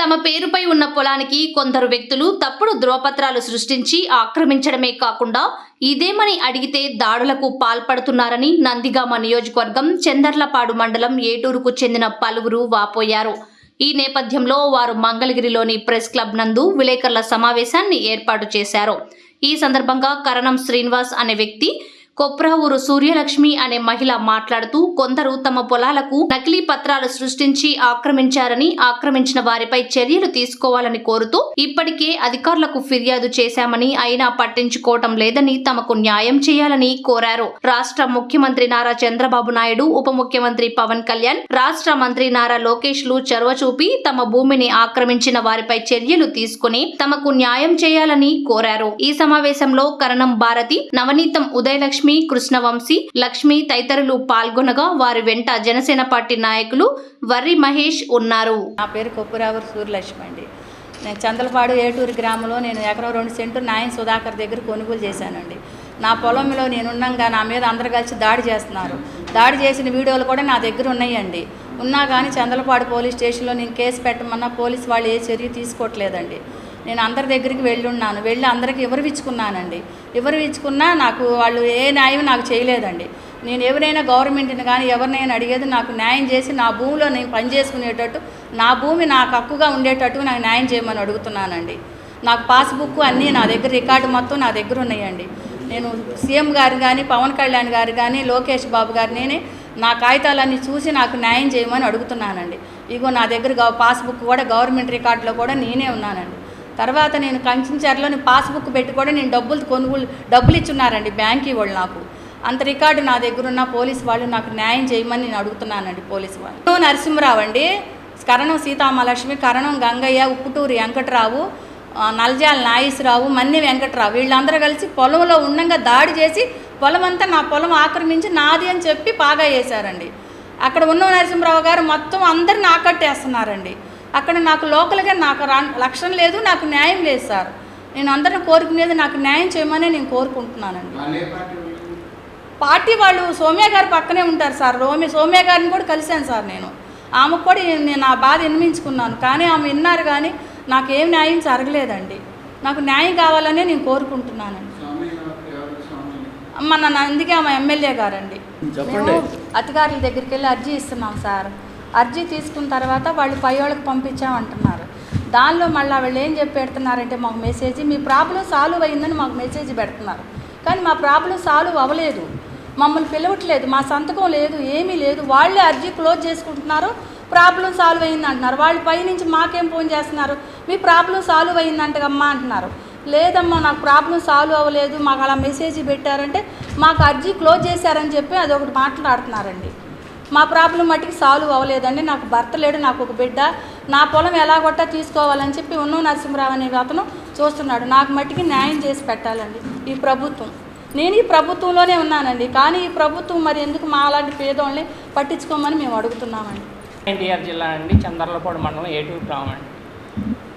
తమ పేరుపై ఉన్న పొలానికి కొందరు వ్యక్తులు తప్పుడు ధ్రువపత్రాలు సృష్టించి ఆక్రమించడమే కాకుండా ఇదేమని అడిగితే దాడులకు పాల్పడుతున్నారని నందిగామ నియోజకవర్గం చందర్లపాడు మండలం ఏటూరుకు చెందిన పలువురు వాపోయారు. ఈ నేపథ్యంలో వారు మంగళగిరిలోని ప్రెస్ క్లబ్ నందు విలేకరుల సమావేశాన్ని ఏర్పాటు చేశారు. ఈ సందర్భంగా కరణం శ్రీనివాస్ అనే వ్యక్తి కొప్రావూరు సూర్యలక్ష్మి అనే మహిళ మాట్లాడుతూ కొందరు తమ పొలాలకు నకిలీ పత్రాలు సృష్టించి ఆక్రమించారని ఆక్రమించిన వారిపై చర్యలు తీసుకోవాలని కోరుతూ ఇప్పటికే అధికారులకు ఫిర్యాదు చేశామని అయినా పట్టించుకోవటం లేదని తమకు న్యాయం చేయాలని కోరారు. రాష్ట్ర ముఖ్యమంత్రి నారా చంద్రబాబు నాయుడు ఉప ముఖ్యమంత్రి పవన్ కళ్యాణ్ రాష్ట్ర మంత్రి నారా లోకేష్లు చొరవ చూపి తమ భూమిని ఆక్రమించిన వారిపై చర్యలు తీసుకుని తమకు న్యాయం చేయాలని కోరారు. ఈ సమావేశంలో కరణం భారతి నవనీతం ఉదయలక్ష్మి కృష్ణవంశీ లక్ష్మి తదితరులు పాల్గొనగా వారి వెంట జనసేన పార్టీ నాయకులు వర్రి మహేష్ ఉన్నారు. నా పేరు కొప్పురావు సూర్యలక్ష్మి అండి. నేను చందలపాడు ఏటూరు గ్రామంలో నేను ఎకరం రెండు సెంటు నాయన్ సుధాకర్ దగ్గర కొనుగోలు చేశానండి. నా పొలంలో నేను నా మీద అందరు కలిసి దాడి చేస్తున్నారు. దాడి చేసిన వీడియోలు కూడా నా దగ్గర ఉన్నాయండి. ఉన్నా కానీ చందలపాడు పోలీస్ స్టేషన్లో నేను కేసు పెట్టమన్నా పోలీస్ వాళ్ళు ఏ చర్య తీసుకోవట్లేదండి. నేను అందరి దగ్గరికి వెళ్ళి ఉన్నాను వెళ్ళి అందరికి వివరించుకున్నానండి వివరించుకున్నా నాకు వాళ్ళు ఏ న్యాయం నాకు చేయలేదండి. నేను ఎవరైనా గవర్నమెంట్ని కానీ ఎవరినైనా అడిగేది నాకు న్యాయం చేసి నా భూమిలో నేను పని చేసుకునేటట్టు నా భూమి నాకు హక్కుగా ఉండేటట్టు నాకు న్యాయం చేయమని అడుగుతున్నానండి. నాకు పాస్బుక్ అన్నీ నా దగ్గర రికార్డు మొత్తం నా దగ్గర ఉన్నాయండి. నేను సీఎం గారు కానీ పవన్ కళ్యాణ్ గారు కానీ లోకేష్ బాబు గారిని నా కాగితాలన్నీ చూసి నాకు న్యాయం చేయమని అడుగుతున్నానండి. ఇగో నా దగ్గర పాస్బుక్ కూడా గవర్నమెంట్ రికార్డులో కూడా నేనే ఉన్నానండి. తర్వాత నేను కంచెంచర్లోని పాస్బుక్ పెట్టి కూడా నేను డబ్బులు కొనుగోలు డబ్బులు ఇచ్చున్నారండి బ్యాంక్ వాళ్ళు నాకు. అంత రికార్డు నా దగ్గర ఉన్న పోలీస్ వాళ్ళు నాకు న్యాయం చేయమని నేను అడుగుతున్నానండి పోలీస్ వాళ్ళు. నరసింహరావు అండి. కరణం సీతామహాలక్ష్మి కరణం గంగయ్య ఉప్పుటూరి వెంకటరావు నల్జాల నాగేశ్వరరావు మన్ని వెంకటరావు వీళ్ళందరూ కలిసి పొలంలో ఉండంగా దాడి చేసి పొలం అంతా నా పొలం ఆక్రమించి నాది అని చెప్పి బాగా వేశారండి. అక్కడ ఉన్న నరసింహరావు గారు మొత్తం అందరిని ఆకట్టేస్తున్నారండి. అక్కడ నాకు లోకల్గా నాకు రా- లక్ష్యం లేదు నాకు న్యాయం లేదు సార్. నేను అందరిని కోరుకునేది నాకు న్యాయం చేయమని నేను కోరుకుంటున్నానండి. పార్టీ వాళ్ళు? సోమ్య గారు పక్కనే ఉంటారు సార్. రోమి సోమ్య గారిని కూడా కలిశాను సార్ నేను. ఆమెకు కూడా నేను నా బాధ వినిపించుకున్నాను కానీ ఆమె విన్నారు కానీ నాకు ఏం న్యాయం జరగలేదండి. నాకు న్యాయం కావాలనే నేను కోరుకుంటున్నానండి. మన అందుకే ఆమె ఎమ్మెల్యే గారండి. చెప్పండి. మేము అధికారుల దగ్గరికి వెళ్ళి అర్జీ ఇస్తున్నాం సార్. అర్జీ తీసుకున్న తర్వాత వాళ్ళు పై వాళ్ళకి పంపించామంటున్నారు. దానిలో మళ్ళీ వాళ్ళు ఏం చెప్పి పెడుతున్నారంటే మాకు మెసేజ్ మీ ప్రాబ్లం సాల్వ్ అయిందని మాకు మెసేజ్ పెడుతున్నారు. కానీ మా ప్రాబ్లం సాల్వ్ అవ్వలేదు. మమ్మల్ని పిలవట్లేదు. మా సంతకం లేదు. ఏమీ లేదు. వాళ్ళే అర్జీ క్లోజ్ చేసుకుంటున్నారు. ప్రాబ్లం సాల్వ్ అయింది అంటున్నారు. వాళ్ళు పైనుంచి మాకేం ఫోన్ చేస్తున్నారు? మీ ప్రాబ్లం సాల్వ్ అయిందంటగమ్మా అంటున్నారు. లేదమ్మా నాకు ప్రాబ్లం సాల్వ్ అవ్వలేదు. మాకు అలా మెసేజ్ పెట్టారంటే మాకు అర్జీ క్లోజ్ చేశారని చెప్పి అదొకటి మాట్లాడుతున్నారండి. మా ప్రాబ్లం మట్టికి సాల్వ్ అవ్వలేదండి. నాకు భర్త లేడు నాకు ఒక బిడ్డ. నా పొలం ఎలా కొట్టా తీసుకోవాలని చెప్పి ఉన్ను నరసింహరావు అనే అతను చూస్తున్నాడు. నాకు మట్టికి న్యాయం చేసి పెట్టాలండి ఈ ప్రభుత్వం. నేను ఈ ప్రభుత్వంలోనే ఉన్నానండి. కానీ ఈ ప్రభుత్వం మరి ఎందుకు మా అలాంటి పేదోళ్ళని పట్టించుకోమని మేము అడుగుతున్నామండి. ఎన్టీఆర్ జిల్లా అండి చందర్లపాడు మండలం ఏటూరు గ్రామం అండి.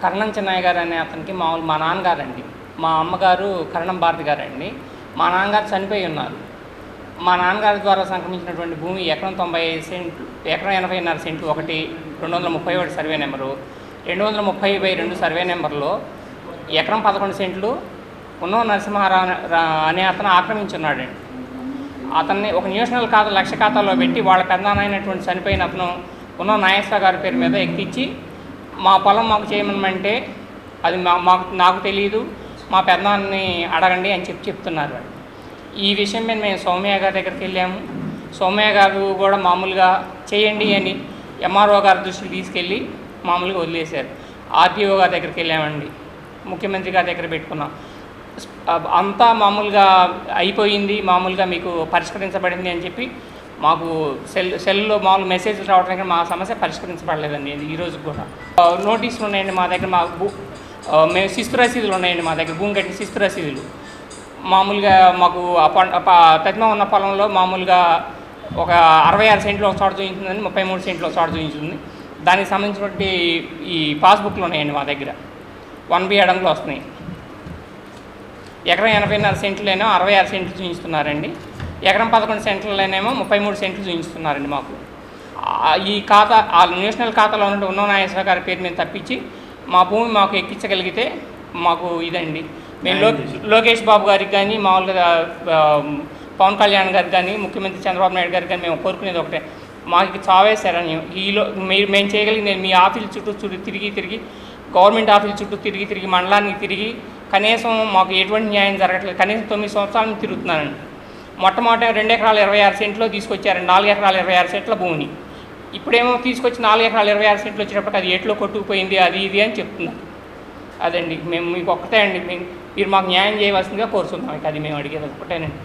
కర్ణం చిన్నయ్య గారు అనే అతనికి మామూలు మా నాన్నగారు అండి మా అమ్మగారు కరణం భారతి గారండి. మా నాన్నగారు చనిపోయి ఉన్నారు. మా నాన్నగారి ద్వారా సంక్రమించినటువంటి భూమి ఎకరం తొంభై సెంట్లు ఎకరం ఎనభైన్నర సెంట్లు ఒకటి రెండు వందల ముప్పై ఒకటి సర్వే నెంబరు రెండు వందల ముప్పై బై రెండు సర్వే నెంబర్లో ఎకరం పదకొండు సెంట్లు ఉన్నో నరసింహారా అనే- అతను ఆక్రమించున్నాడండి అతన్ని ఒక న్యూషనల్ ఖాతా లక్ష ఖాతాలో పెట్టి వాళ్ళ పెద్దనాయనటువంటి చనిపోయిన అతను ఉన్న నాగేశ్వర గారి పేరు మీద ఎక్కించి మా పొలం మాకు చేయమనమంటే అది మా మాకు నాకు తెలియదు మా పెద్దనాన్ని అడగండి అని చెప్పి చెప్తున్నారు వాళ్ళు. ఈ విషయం మీద మేము సౌమ్య గారి దగ్గరికి వెళ్ళాము. సౌమ్య గారు కూడా మామూలుగా చేయండి అని ఎంఆర్ఓ గారి దృష్టికి తీసుకెళ్ళి మామూలుగా వదిలేశారు. ఆర్టీఓ గారి దగ్గరికి వెళ్ళామండి. ముఖ్యమంత్రి గారి దగ్గర పెట్టుకున్నాం. అంతా మామూలుగా అయిపోయింది మామూలుగా మీకు పరిష్కరించబడింది అని చెప్పి మాకు సెల్ సెల్లో మామూలు మెసేజ్లు రావడానికి మా సమస్య పరిష్కరించబడలేదండి ఈరోజు కూడా. నోటీసులు ఉన్నాయండి మా దగ్గర మా భూ మేము శిస్తు రసీదులు ఉన్నాయండి మా దగ్గర భూమి కట్టిన శిస్తు రసీదులు. మామూలుగా మాకు ఆ ఉన్న పొలంలో మామూలుగా ఒక అరవై ఆరు సెంట్లు ఒక చోట చూపించిందని ముప్పై మూడు సెంట్లు ఒక చోట చూపించింది దానికి సంబంధించినటువంటి ఈ పాస్బుక్లు ఉన్నాయండి మా దగ్గర. వన్ బి అడంలో వస్తున్నాయి. ఎకరం ఎనభైన్నర సెంట్లనేమో అరవై ఆరు సెంట్లు చూపిస్తున్నారండి ఎకరం పదకొండు సెంట్లనేమో ముప్పై మూడు సెంట్లు చూపిస్తున్నారండి మాకు. ఈ ఖాతా ఆ నేషనల్ ఖాతాలో ఉన్న ఉన్న నాగేశ్వర గారి పేరు మీద తప్పించి మా భూమి మాకు ఎక్కించగలిగితే మాకు ఇదండి. మేము లో లోకేష్ బాబు గారికి కానీ మామూలుగా పవన్ కళ్యాణ్ గారికి కానీ ముఖ్యమంత్రి చంద్రబాబు నాయుడు గారికి కానీ మేము కోరుకునేది ఒకటే. మాకు చావే శరణ్యం ఈలో మీరు మేము చేయగలిగింది మీ ఆఫీస్ చుట్టూ చుట్టూ తిరిగి తిరిగి గవర్నమెంట్ ఆఫీస్ చుట్టూ తిరిగి తిరిగి మండలానికి తిరిగి కనీసం మాకు ఎటువంటి న్యాయం జరగట్లేదు. కనీసం తొమ్మిది సంవత్సరాల తిరుగుతున్నానండి. మొట్టమొదట రెండు ఎకరాల ఇరవై ఆరు సెంట్లో తీసుకొచ్చారండి. నాలుగు ఎకరాల ఇరవై ఆరు సెంట్ల భూమిని. ఇప్పుడేమో తీసుకొచ్చి నాలుగు ఎకరాల ఇరవై ఆరు సెంట్లు వచ్చినప్పటికి అది ఎట్లో కొట్టుకుపోయింది అది ఇది అని చెప్తున్నారు. అదండి. మేము మీకు ఒక్కటే అండి. మేము మీరు మాకు న్యాయం చేయవలసిందిగా కోరుతున్నాం ఇక అది మేము అడిగేది ఒకటేనండి